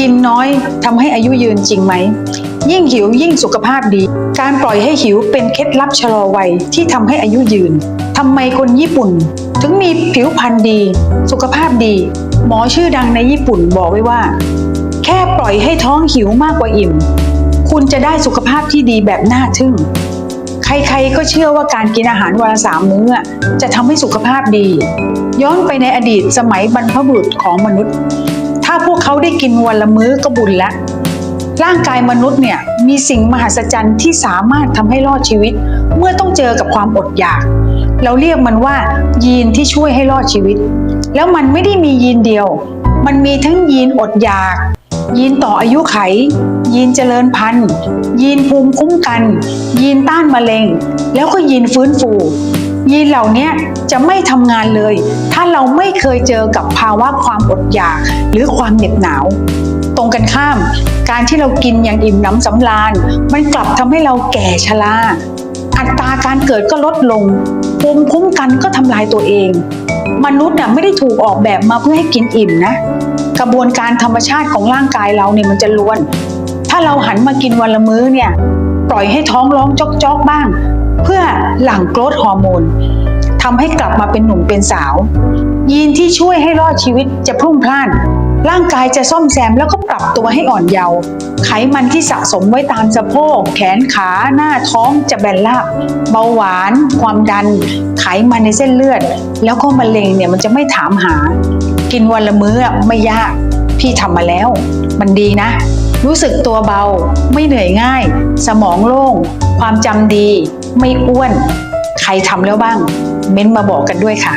กินน้อยทำให้อายุยืนจริงไหม ยิ่งหิวยิ่งสุขภาพดี การปล่อยให้หิวเป็นเคล็ดลับชะลอวัยที่ทำให้อายุยืนทำไมคนญี่ปุ่น ถึงมีผิวพรรณดี สุขภาพดี หมอชื่อดังในญี่ปุ่นบอกไว้ว่า แค่ปล่อยให้ท้องหิวมากกว่าอิ่ม คุณจะได้สุขภาพที่ดีแบบน่าทึ่งใครๆ ก็เชื่อว่าการกินอาหารวันละสามมื้อ จะทำให้สุขภาพดี ย้อนไปในอดีตสมัยบรรพบุรุษของมนุษย์ เขาได้กินวันละมื้อก็บุญละร่างกายมนุษย์เนี่ยมีสิ่งมหัศจรรย์ที่สามารถทำให้รอดชีวิต เมื่อต้องเจอกับความอดอยาก เราเรียกมันว่า ยีนที่ช่วยให้รอดชีวิต แล้วมันไม่ได้มียีนเดียว มันมีทั้งยีนอดอยาก ยีนต่ออายุไข ยีนเจริญพันธุ์ ยีนภูมิคุ้มกัน ยีนต้านมะเร็ง แล้วก็ยีนฟื้นฟู ยีนเหล่านี้จะไม่ทำงานเลย ถ้าเราไม่เคยเจอกับภาวะความอดอยาก หรือความเหน็บหนาว ตรงกันข้าม การที่เรากินอย่างอิ่มน้ำสำราญ มันกลับทำให้เราแก่ชราอัตราการเกิดก็ลดลงภูมิคุ้มกันก็ทำลายตัวเอง มนุษย์น่ะไม่ได้ถูกออกแบบมาเพื่อให้กินอิ่มนะ กระบวนการธรรมชาติของร่างกายเราเนี่ยมันจะล้วน ถ้าเราหันมากินวันละมื้อเนี่ย ปล่อยให้ท้องร้องจอกๆบ้าง เพื่อหลั่งโกรทฮอร์โมนทำให้กลับมาเป็นหนุ่มเป็นสาว ยีนที่ช่วยให้รอดชีวิตจะพรุ่งพล่าน ร่างกายจะซ่อมแซมแล้วก็ปรับตัวให้อ่อนเยาว์ไขมันที่สะสมไว้ตามสะโพก แขนขาหน้าท้องจะแบนราบเบาหวาน ความดัน ไขมันในเส้นเลือด แล้วก็มะเร็งเนี่ยมันจะไม่ถามหา กินวันละมื้อไม่ยาก พี่ทำมาแล้ว มันดีนะ รู้สึกตัวเบา ไม่เหนื่อยง่าย สมองโล่ง ความจำดี ไม่อ้วน ใครทำแล้วบ้าง เม้นมาบอกกันด้วยค่ะ